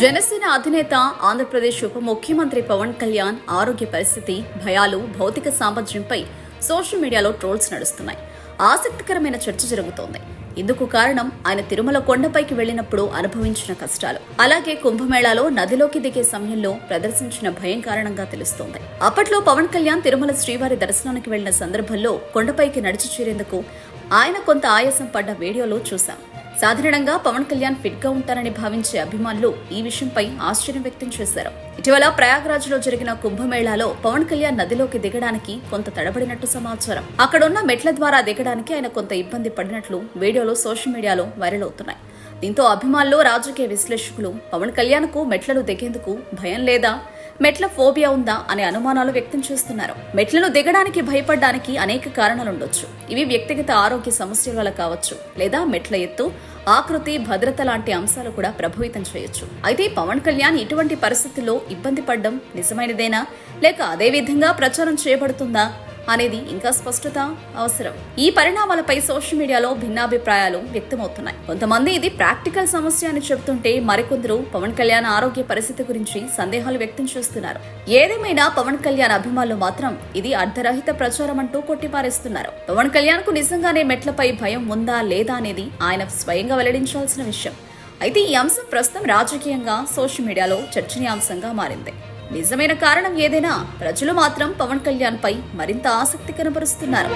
జనసేన అధినేత ఆంధ్రప్రదేశ్ ఉప ముఖ్యమంత్రి పవన్ కళ్యాణ్ ఆరోగ్య పరిస్థితి భయాలు భౌతిక సామర్థ్యంపై సోషల్ మీడియాలో ట్రోల్స్ నడుస్తున్నాయి. ఆసక్తికరమైన చర్చ జరుగుతోంది. ఇందుకు కారణం ఆయన తిరుమల కొండపైకి వెళ్ళినప్పుడు అనుభవించిన కష్టాలు. అలాగే కుంభమేళాలో నదిలోకి దిగే సమయంలో ప్రదర్శించిన భయం కారణంగా తెలుస్తోంది. అప్పట్లో పవన్ కళ్యాణ్ తిరుమల శ్రీవారి దర్శనానికి వెళ్ళిన సందర్భంలో కొండపైకి నడిచి చేరేందుకు ఆయన కొంత ఆయాసం పడ్డ వీడియోలో చూశాం. సాధారణంగా పవన్ కళ్యాణ్ ఫిట్గా ఉంటారని భావించే అభిమానులు ఈ విషయంపై ఆశ్చర్యం వ్యక్తం చేశారు. ఇటీవల ప్రయాగ్రాజ్లో జరిగిన కుంభమేళాలో పవన్ కళ్యాణ్ నదిలోకి దిగడానికి కొంత తడబడినట్టు సమాచారం. అక్కడున్న మెట్ల ద్వారా దిగడానికి ఆయన కొంత ఇబ్బంది పడినట్లు వీడియోలో సోషల్ మీడియాలో వైరల్ అవుతున్నాయి. దీంతో అభిమానులు రాజకీయ విశ్లేషకులు పవన్ కళ్యాణ్కు మెట్లను దిగేందుకు భయం లేదా మెట్ల ఫోబియా ఉందా అనే అనుమానాలు వ్యక్తం చేస్తున్నారు. మెట్లను దిగడానికి భయపడడానికి అనేక కారణాలుండొచ్చు ఇవి వ్యక్తిగత ఆరోగ్య సమస్యల వల్ల కావచ్చు లేదా మెట్ల ఎత్తు ఆకృతి భద్రత లాంటి అంశాలు కూడా ప్రభావితం చేయొచ్చు. అయితే పవన్ కళ్యాణ్ ఇటువంటి పరిస్థితుల్లో ఇబ్బంది పడడం నిజమైనదేనా? లేక అదే విధంగా ప్రచారం చేయబడుతుందా? అనేది ఇంకా స్పష్టత అవసరం. ఈ పరిణామాలపై సోషల్ మీడియాలో భిన్నాభిప్రాయాలు వ్యక్తమవుతున్నాయి. కొంతమంది ఇది ప్రాక్టికల్ సమస్య అని చెబుతుంటే మరికొందరు పవన్ కళ్యాణ్ ఆరోగ్య పరిస్థితి గురించి సందేహాలు వ్యక్తం చేస్తున్నారు. ఏదేమైనా పవన్ కళ్యాణ్ అభిమానులు మాత్రం ఇది అర్ధరహిత ప్రచారం అంటూ కొట్టిపారేస్తున్నారు. పవన్ కళ్యాణ్కు నిజంగానే మెట్లపై భయం ఉందా లేదా అనేది ఆయన స్వయంగా వెల్లడించాల్సిన విషయం. అయితే ఈ అంశం ప్రస్తుతం రాజకీయంగా సోషల్ మీడియాలో చర్చనీయాంశంగా మారింది. నిజమైన కారణం ఏదైనా ప్రజలు మాత్రం పవన్ కళ్యాణ్ పై మరింత ఆసక్తి కనబరుస్తున్నారు.